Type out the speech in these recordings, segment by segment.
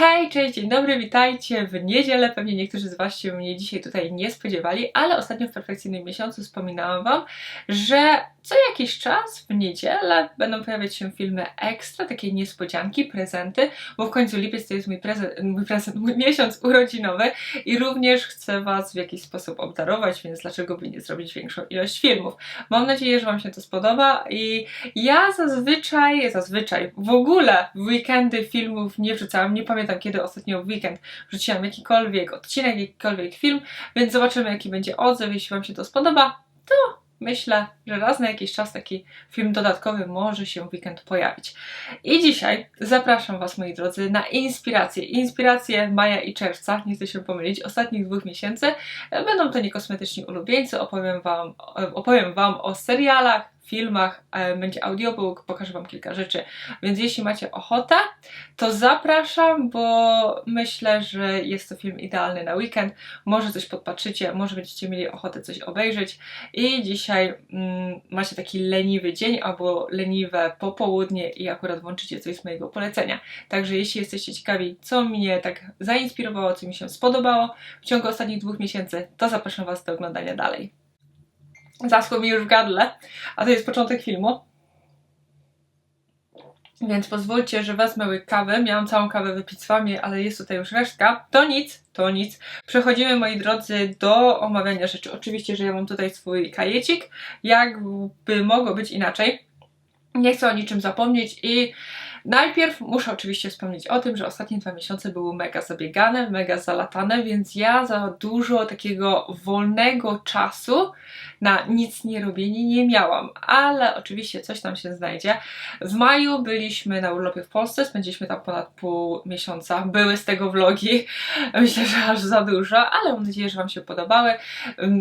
Hej, cześć, dzień dobry, witajcie w niedzielę. Pewnie niektórzy z Was się mnie dzisiaj tutaj nie spodziewali, ale ostatnio w perfekcyjnym miesiącu wspominałam Wam, że co jakiś czas w niedzielę będą pojawiać się filmy ekstra, takie niespodzianki, prezenty, bo w końcu lipiec to jest mój prezent, mój, prezent, mój miesiąc urodzinowy i również chcę Was w jakiś sposób obdarować, więc dlaczego by nie zrobić większą ilość filmów. Mam nadzieję, że Wam się to spodoba i ja zazwyczaj, zazwyczaj w ogóle w weekendy filmów nie wrzucałam, nie pamiętam kiedy ostatnio w weekend wrzuciłam jakikolwiek odcinek, jakikolwiek film, więc zobaczymy jaki będzie odzew, jeśli Wam się to spodoba, to myślę, że raz na jakiś czas taki film dodatkowy może się w weekend pojawić. I dzisiaj zapraszam Was, moi drodzy, na inspiracje. Inspiracje maja i czerwca, nie chcę się pomylić, ostatnich dwóch miesięcy. Będą to niekosmetyczni ulubieńcy, opowiem Wam, opowiem wam o serialach, filmach, e, będzie audiobook, pokażę Wam kilka rzeczy. Więc jeśli macie ochotę, to zapraszam, bo myślę, że jest to film idealny na weekend. Może coś podpatrzycie, może będziecie mieli ochotę coś obejrzeć. I dzisiaj mm, macie taki leniwy dzień albo leniwe popołudnie i akurat włączycie coś z mojego polecenia. Także jeśli jesteście ciekawi, co mnie tak zainspirowało, co mi się spodobało w ciągu ostatnich dwóch miesięcy, to zapraszam Was do oglądania dalej. Zaschło mi już w gardle, a to jest początek filmu. Więc pozwólcie, że wezmę łyk kawy. Miałam całą kawę wypić z wami, ale jest tutaj już resztka. To nic, to nic. Przechodzimy, moi drodzy, do omawiania rzeczy. Oczywiście, że ja mam tutaj swój kajecik. Jakby mogło być inaczej. Nie chcę o niczym zapomnieć i Najpierw muszę oczywiście wspomnieć o tym, że ostatnie dwa miesiące były mega zabiegane, mega zalatane, więc ja za dużo takiego wolnego czasu na nic nie robienie nie miałam, ale oczywiście coś tam się znajdzie. W maju byliśmy na urlopie w Polsce, spędziliśmy tam ponad pół miesiąca. Były z tego vlogi, myślę, że aż za dużo, ale mam nadzieję, że Wam się podobały.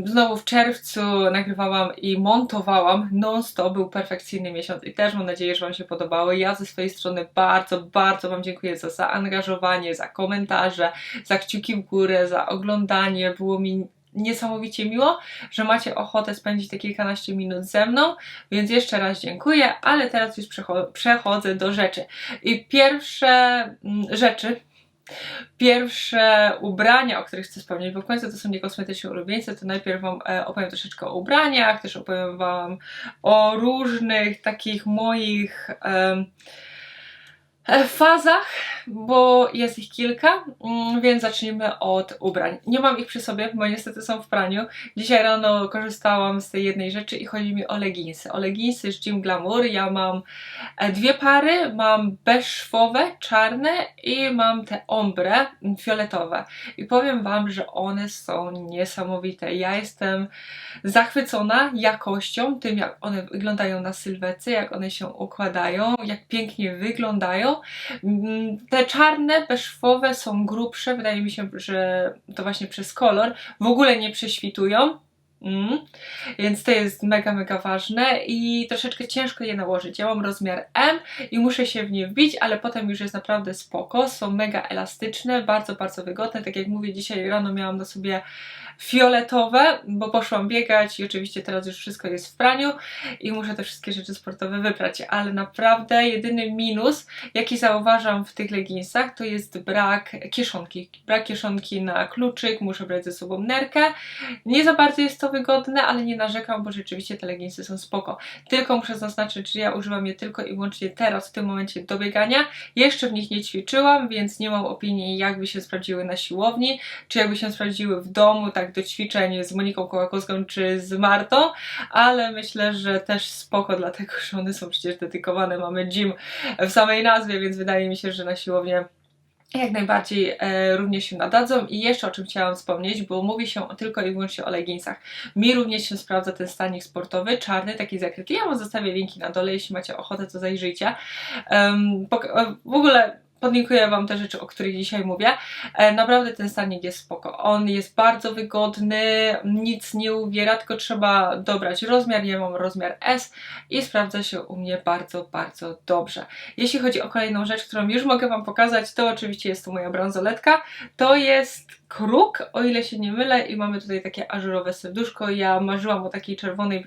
Znowu w czerwcu nagrywałam i montowałam non-stop, był perfekcyjny miesiąc i też mam nadzieję, że Wam się podobały. Ja ze swojej strony strony bardzo, bardzo Wam dziękuję za zaangażowanie, za komentarze, za kciuki w górę, za oglądanie. Było mi niesamowicie miło, że macie ochotę spędzić te kilkanaście minut ze mną, więc jeszcze raz dziękuję, ale teraz już przechodzę do rzeczy. I pierwsze mm, rzeczy, Pierwsze ubrania, o których chcę wspomnieć, bo w końcu to są niekosmetyczne ulubieńce, to najpierw Wam e, opowiem troszeczkę o ubraniach, też opowiem Wam o różnych takich moich E, fazach, bo jest ich kilka, mm, więc zacznijmy od ubrań. Nie mam ich przy sobie, bo niestety są w praniu. Dzisiaj rano korzystałam z tej jednej rzeczy i chodzi mi o leginsy. O leginsy z Jim Glamour. Ja mam e, dwie pary, mam beszwowe, czarne i mam te ombre, fioletowe. I powiem Wam, że one są niesamowite. Ja jestem zachwycona jakością, tym jak one wyglądają na sylwece, jak one się układają, jak pięknie wyglądają Mm, te czarne, beszwowe są grubsze, wydaje mi się, że to właśnie przez kolor w ogóle nie prześwitują. Mm. Więc to jest mega, mega ważne i troszeczkę ciężko je nałożyć. Ja mam rozmiar M i muszę się w nie wbić, ale potem już jest naprawdę spoko. Są mega elastyczne, bardzo, bardzo wygodne. Tak jak mówię, dzisiaj rano miałam na sobie fioletowe, bo poszłam biegać i oczywiście teraz już wszystko jest w praniu i muszę te wszystkie rzeczy sportowe wybrać, ale naprawdę jedyny minus, jaki zauważam w tych leginsach, to jest brak kieszonki. Brak kieszonki na kluczyk, muszę brać ze sobą nerkę. Nie za bardzo jest to wygodne, ale nie narzekam, bo rzeczywiście te leginsy są spoko. Tylko muszę zaznaczyć, że ja używam je tylko i wyłącznie teraz, w tym momencie do biegania. Jeszcze w nich nie ćwiczyłam, więc nie mam opinii, jakby się sprawdziły na siłowni, czy jakby się sprawdziły w domu, tak do ćwiczeń z Moniką Kołakowską czy z Martą, ale myślę, że też spoko, dlatego że one są przecież dedykowane, mamy gym w samej nazwie, więc wydaje mi się, że na siłownię jak najbardziej e, również się nadadzą. I jeszcze o czym chciałam wspomnieć, bo mówi się tylko i wyłącznie o leginsach. Mi również się sprawdza ten stanik sportowy, czarny, taki zakryty. Ja wam zostawię linki na dole, jeśli macie ochotę, to zajrzyjcie. Um, w ogóle podlinkuję Wam te rzeczy, o których dzisiaj mówię. E, naprawdę ten stanik jest spoko. On jest bardzo wygodny, nic nie uwiera, tylko trzeba dobrać rozmiar. Ja mam rozmiar S i sprawdza się u mnie bardzo, bardzo dobrze. Jeśli chodzi o kolejną rzecz, którą już mogę Wam pokazać, to oczywiście jest to moja bransoletka. To jest kruk, o ile się nie mylę, i mamy tutaj takie ażurowe serduszko. Ja marzyłam o takiej czerwonej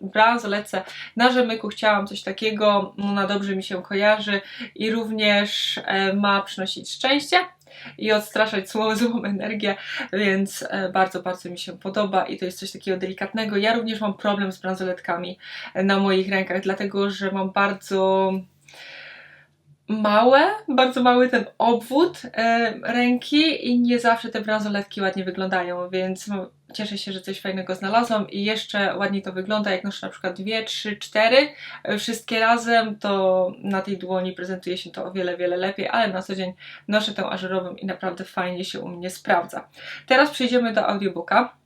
bransoletce na rzemyku, chciałam coś takiego, no na dobrze mi się kojarzy i również e, ma przynosić szczęście i odstraszać złą, złą energię, więc e, bardzo, bardzo mi się podoba i to jest coś takiego delikatnego. Ja również mam problem z bransoletkami na moich rękach, dlatego że mam bardzo małe, bardzo mały ten obwód e, ręki i nie zawsze te bransoletki ładnie wyglądają, więc cieszę się, że coś fajnego znalazłam i jeszcze ładniej to wygląda, jak noszę na przykład dwie, trzy, cztery, e, wszystkie razem, to na tej dłoni prezentuje się to o wiele, wiele lepiej, ale na co dzień noszę tę ażurową i naprawdę fajnie się u mnie sprawdza. Teraz przejdziemy do audiobooka.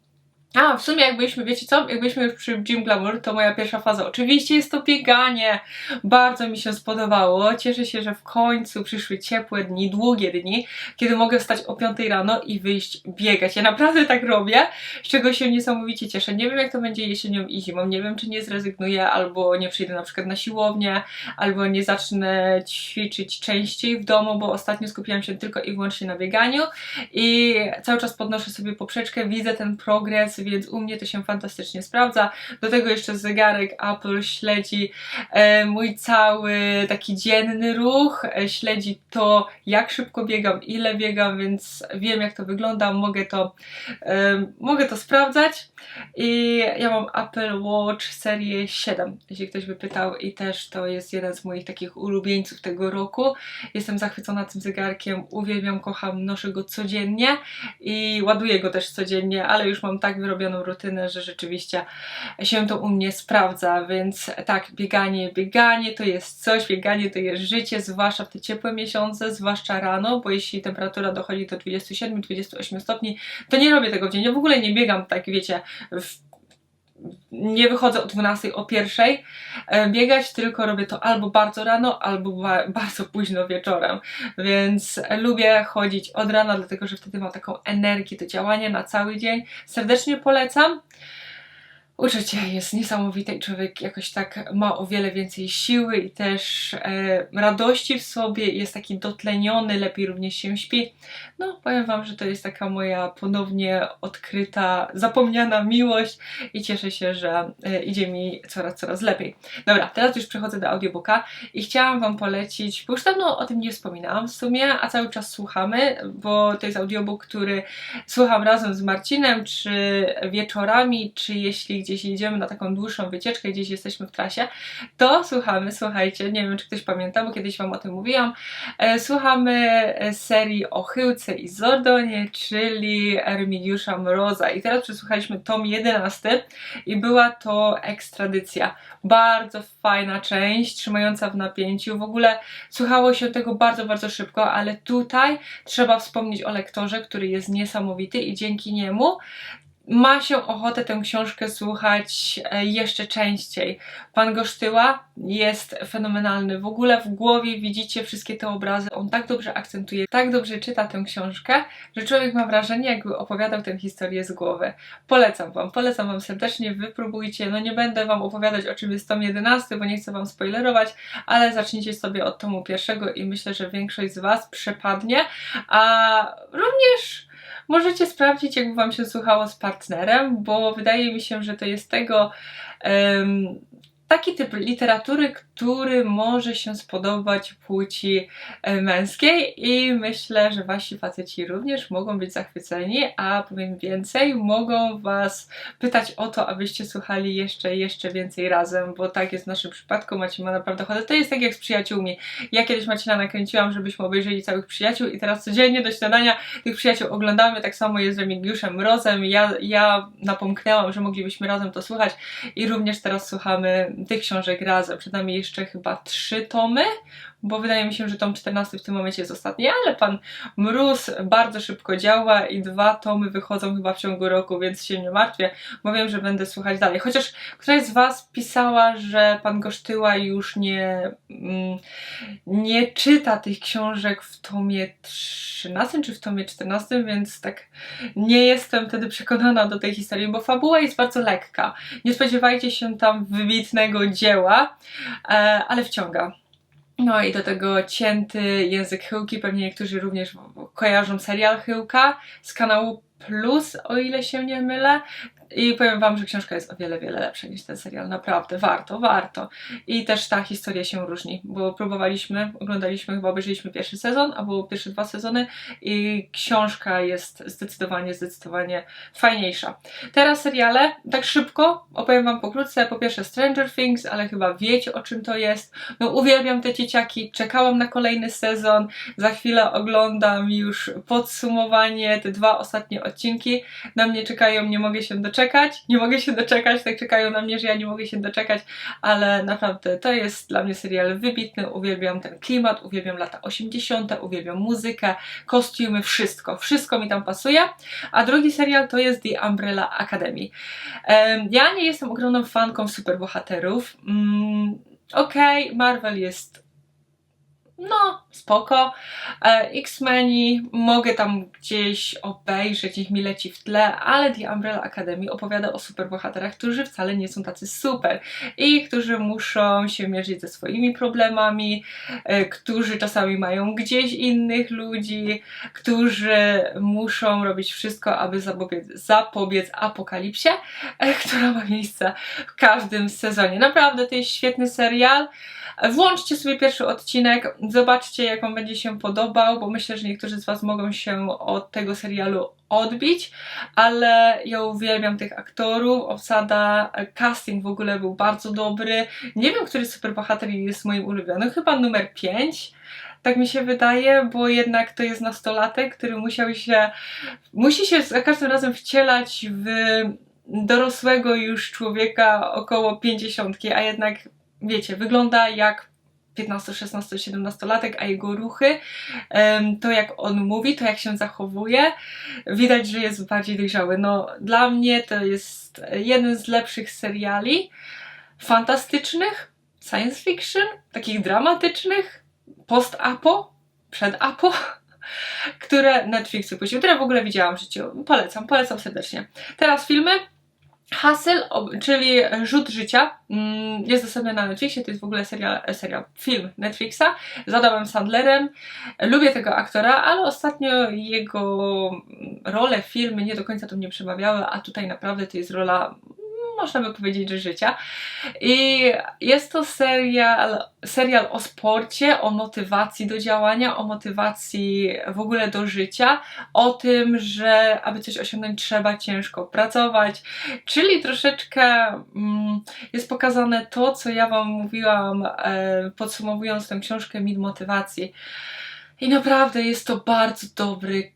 A, w sumie jak byliśmy, wiecie co, jak byliśmy już przy Gym Glamour, to moja pierwsza faza oczywiście jest to bieganie. Bardzo mi się spodobało. Cieszę się, że w końcu przyszły ciepłe dni, długie dni, kiedy mogę wstać o 5 rano i wyjść biegać. Ja naprawdę tak robię, z czego się niesamowicie cieszę. Nie wiem jak to będzie jesienią i zimą, nie wiem czy nie zrezygnuję albo nie przyjdę na przykład na siłownię, albo nie zacznę ćwiczyć częściej w domu, bo ostatnio skupiłam się tylko i wyłącznie na bieganiu i cały czas podnoszę sobie poprzeczkę, widzę ten progres, więc u mnie to się fantastycznie sprawdza. Do tego jeszcze zegarek Apple śledzi e, mój cały taki dzienny ruch, e, śledzi to, jak szybko biegam, ile biegam, więc wiem, jak to wygląda, mogę to, e, mogę to sprawdzać. I ja mam Apple Watch serię 7, jeśli ktoś by pytał, i też to jest jeden z moich takich ulubieńców tego roku. Jestem zachwycona tym zegarkiem, uwielbiam, kocham, noszę go codziennie i ładuję go też codziennie, ale już mam tak wyrobioną rutynę, że rzeczywiście się to u mnie sprawdza, więc tak, bieganie, bieganie to jest coś, bieganie to jest życie, zwłaszcza w te ciepłe miesiące, zwłaszcza rano, bo jeśli temperatura dochodzi do 27-28 stopni, to nie robię tego w dzień, ja w ogóle nie biegam tak, wiecie, w nie wychodzę o 12, o 1 e, biegać, tylko robię to albo bardzo rano, albo ba bardzo późno wieczorem. Więc lubię chodzić od rana, dlatego że wtedy mam taką energię do działania na cały dzień. Serdecznie polecam. Uczucie jest niesamowite i człowiek jakoś tak ma o wiele więcej siły i też e, radości w sobie, jest taki dotleniony, lepiej również się śpi. No, powiem Wam, że to jest taka moja ponownie odkryta, zapomniana miłość i cieszę się, że e, idzie mi coraz, coraz lepiej. Dobra, teraz już przechodzę do audiobooka i chciałam Wam polecić, bo już dawno o tym nie wspominałam w sumie, a cały czas słuchamy, bo to jest audiobook, który słucham razem z Marcinem, czy wieczorami, czy jeśli gdzieś jedziemy na taką dłuższą wycieczkę, gdzieś jesteśmy w trasie, to słuchamy, słuchajcie, nie wiem czy ktoś pamięta, bo kiedyś Wam o tym mówiłam, e, słuchamy e, serii o Chyłce i Zordonie, czyli Remigiusza Mroza i teraz przesłuchaliśmy tom 11 i była to ekstradycja. Bardzo fajna część, trzymająca w napięciu. W ogóle słuchało się tego bardzo, bardzo szybko, ale tutaj trzeba wspomnieć o lektorze, który jest niesamowity i dzięki niemu ma się ochotę tę książkę słuchać e, jeszcze częściej. Pan Gosztyła jest fenomenalny. W ogóle w głowie widzicie wszystkie te obrazy. On tak dobrze akcentuje, tak dobrze czyta tę książkę, że człowiek ma wrażenie, jakby opowiadał tę historię z głowy. Polecam Wam, polecam Wam serdecznie, wypróbujcie. No nie będę Wam opowiadać o czym jest tom 11, bo nie chcę Wam spoilerować, ale zacznijcie sobie od tomu pierwszego i myślę, że większość z Was przepadnie. A również Możecie sprawdzić, jak Wam się słuchało z partnerem, bo wydaje mi się, że to jest tego um, taki typ literatury, który może się spodobać płci e, męskiej i myślę, że wasi faceci również mogą być zachwyceni, a powiem więcej, mogą was pytać o to, abyście słuchali jeszcze, jeszcze więcej razem, bo tak jest w naszym przypadku, Macie ma naprawdę ochotę. To jest tak jak z przyjaciółmi. Ja kiedyś Macina nakręciłam, żebyśmy obejrzeli całych przyjaciół i teraz codziennie do śniadania tych przyjaciół oglądamy, tak samo jest z Remigiuszem Mrozem. Ja, ja napomknęłam, że moglibyśmy razem to słuchać i również teraz słuchamy tych książek razem. Przed nami jeszcze chyba trzy tomy, bo wydaje mi się, że tom 14 w tym momencie jest ostatni, ale pan Mróz bardzo szybko działa i dwa tomy wychodzą chyba w ciągu roku, więc się nie martwię, bo wiem, że będę słuchać dalej. Chociaż któraś z Was pisała, że pan Gosztyła już nie, mm, nie czyta tych książek w tomie 13 czy w tomie 14, więc tak nie jestem wtedy przekonana do tej historii, bo fabuła jest bardzo lekka. Nie spodziewajcie się tam wybitnego dzieła, e, ale wciąga No i do tego cięty język Chyłki, pewnie niektórzy również kojarzą serial Chyłka z kanału Plus, o ile się nie mylę. I powiem Wam, że książka jest o wiele, wiele lepsza niż ten serial. Naprawdę, warto, warto. I też ta historia się różni, bo próbowaliśmy, oglądaliśmy, chyba obejrzeliśmy pierwszy sezon, albo pierwsze dwa sezony i książka jest zdecydowanie, zdecydowanie fajniejsza. Teraz seriale, tak szybko, opowiem Wam pokrótce. Po pierwsze Stranger Things, ale chyba wiecie o czym to jest. No uwielbiam te dzieciaki, czekałam na kolejny sezon, za chwilę oglądam już podsumowanie, te dwa ostatnie odcinki. Na mnie czekają, nie mogę się doczekać doczekać, nie mogę się doczekać, tak czekają na mnie, że ja nie mogę się doczekać, ale naprawdę to jest dla mnie serial wybitny, uwielbiam ten klimat, uwielbiam lata 80., uwielbiam muzykę, kostiumy, wszystko, wszystko mi tam pasuje. A drugi serial to jest The Umbrella Academy. Ja nie jestem ogromną fanką superbohaterów. Mm, okej, okay, Marvel jest no, spoko. E, X-Meni mogę tam gdzieś obejrzeć, niech mi leci w tle, ale The Umbrella Academy opowiada o superbohaterach, którzy wcale nie są tacy super i którzy muszą się mierzyć ze swoimi problemami, e, którzy czasami mają gdzieś innych ludzi, którzy muszą robić wszystko, aby zapobiec, zapobiec apokalipsie, e, która ma miejsce w każdym sezonie. Naprawdę to jest świetny serial. Włączcie sobie pierwszy odcinek, zobaczcie jak on będzie się podobał, bo myślę, że niektórzy z Was mogą się od tego serialu odbić, ale ja uwielbiam tych aktorów, obsada, casting w ogóle był bardzo dobry. Nie wiem, który superbohater jest moim ulubionym, chyba numer 5. Tak mi się wydaje, bo jednak to jest nastolatek, który musiał się, musi się za każdym razem wcielać w dorosłego już człowieka około 50, a jednak wiecie, wygląda jak 15, 16, 17 latek, a jego ruchy, to jak on mówi, to jak się zachowuje, widać, że jest bardziej dojrzały. No, dla mnie to jest jeden z lepszych seriali fantastycznych, science fiction, takich dramatycznych, post-apo, przed-apo, które Netflix wypuścił, które w ogóle widziałam w życiu. Polecam, polecam serdecznie. Teraz filmy. Hustle, czyli Rzut Życia, mm, jest dostępny na Netflixie, to jest w ogóle serial, serial film Netflixa z Adamem Sandlerem. Lubię tego aktora, ale ostatnio jego role, filmy nie do końca do mnie przemawiały, a tutaj naprawdę to jest rola można by powiedzieć, że życia. I jest to serial, serial o sporcie, o motywacji do działania, o motywacji w ogóle do życia, o tym, że aby coś osiągnąć trzeba ciężko pracować, czyli troszeczkę mm, jest pokazane to, co ja Wam mówiłam e, podsumowując tę książkę Mid Motywacji. I naprawdę jest to bardzo dobry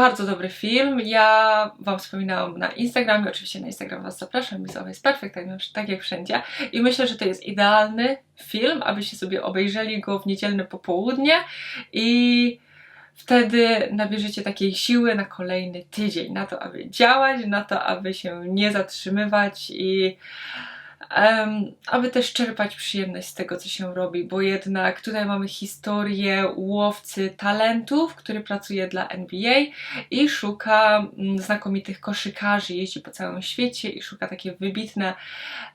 bardzo dobry film. Ja Wam wspominałam na Instagramie, oczywiście na Instagram Was zapraszam, jest always perfect, tak, tak jak wszędzie. I myślę, że to jest idealny film, abyście sobie obejrzeli go w niedzielne popołudnie i wtedy nabierzecie takiej siły na kolejny tydzień, na to, aby działać, na to, aby się nie zatrzymywać i um, aby też czerpać przyjemność z tego, co się robi, bo jednak tutaj mamy historię łowcy talentów, który pracuje dla NBA i szuka mm, znakomitych koszykarzy, jeździ po całym świecie i szuka takie wybitne,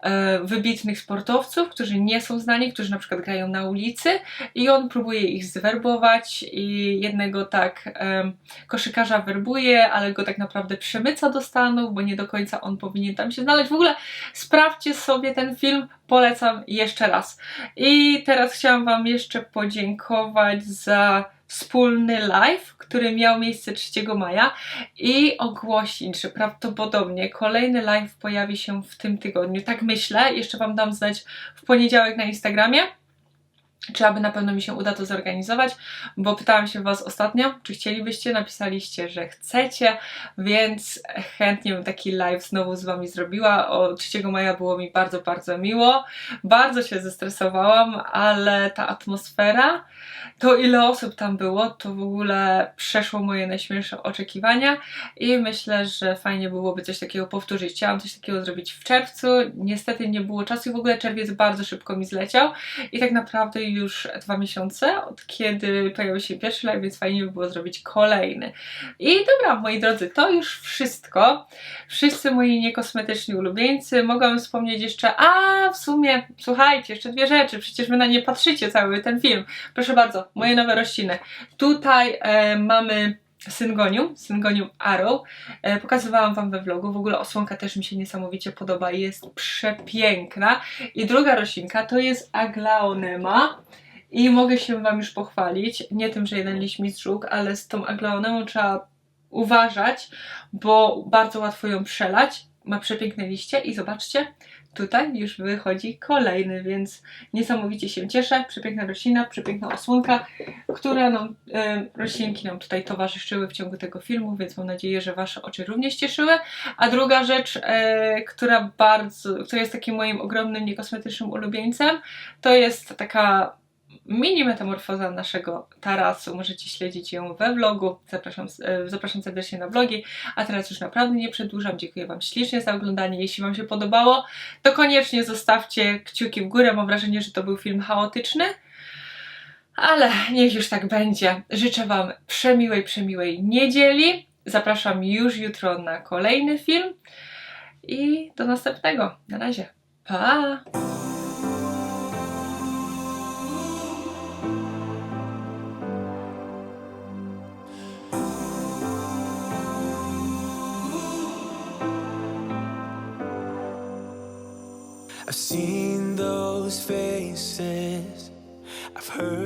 e, wybitnych sportowców, którzy nie są znani, którzy na przykład grają na ulicy i on próbuje ich zwerbować i jednego tak e, koszykarza werbuje, ale go tak naprawdę przemyca do Stanów, bo nie do końca on powinien tam się znaleźć. W ogóle sprawdźcie sobie sobie ten film, polecam jeszcze raz. I teraz chciałam Wam jeszcze podziękować za wspólny live, który miał miejsce 3 maja i ogłosić, że prawdopodobnie kolejny live pojawi się w tym tygodniu. Tak myślę, jeszcze Wam dam znać w poniedziałek na Instagramie czy aby na pewno mi się uda to zorganizować, bo pytałam się Was ostatnio, czy chcielibyście, napisaliście, że chcecie, więc chętnie bym taki live znowu z Wami zrobiła. O 3 maja było mi bardzo, bardzo miło. Bardzo się zestresowałam, ale ta atmosfera, to ile osób tam było, to w ogóle przeszło moje najśmielsze oczekiwania i myślę, że fajnie byłoby coś takiego powtórzyć. Chciałam coś takiego zrobić w czerwcu, niestety nie było czasu i w ogóle czerwiec bardzo szybko mi zleciał i tak naprawdę już dwa miesiące, od kiedy pojawił się pierwszy live, więc fajnie by było zrobić kolejny. I dobra, moi drodzy, to już wszystko. Wszyscy moi niekosmetyczni ulubieńcy. Mogłam wspomnieć jeszcze, a w sumie, słuchajcie, jeszcze dwie rzeczy, przecież wy na nie patrzycie cały ten film. Proszę bardzo, moje nowe rośliny. Tutaj e, mamy Syngonium, Syngonium Arrow. E, pokazywałam Wam we vlogu, w ogóle osłonka też mi się niesamowicie podoba, jest przepiękna. I druga roślinka to jest Aglaonema. I mogę się Wam już pochwalić, nie tym, że jeden liść ale z tą aglaonemą trzeba uważać, bo bardzo łatwo ją przelać. Ma przepiękne liście i zobaczcie, tutaj już wychodzi kolejny, więc niesamowicie się cieszę. Przepiękna roślina, przepiękna osłonka, które nam, e, roślinki nam tutaj towarzyszyły w ciągu tego filmu, więc mam nadzieję, że Wasze oczy również cieszyły. A druga rzecz, e, która bardzo, która jest takim moim ogromnym niekosmetycznym ulubieńcem, to jest taka mini metamorfoza naszego tarasu. Możecie śledzić ją we vlogu. Zapraszam, e, zapraszam serdecznie na vlogi. A teraz już naprawdę nie przedłużam. Dziękuję Wam ślicznie za oglądanie. Jeśli Wam się podobało, to koniecznie zostawcie kciuki w górę. Mam wrażenie, że to był film chaotyczny. Ale niech już tak będzie. Życzę Wam przemiłej, przemiłej niedzieli. Zapraszam już jutro na kolejny film. I do następnego. Na razie. Pa! Heard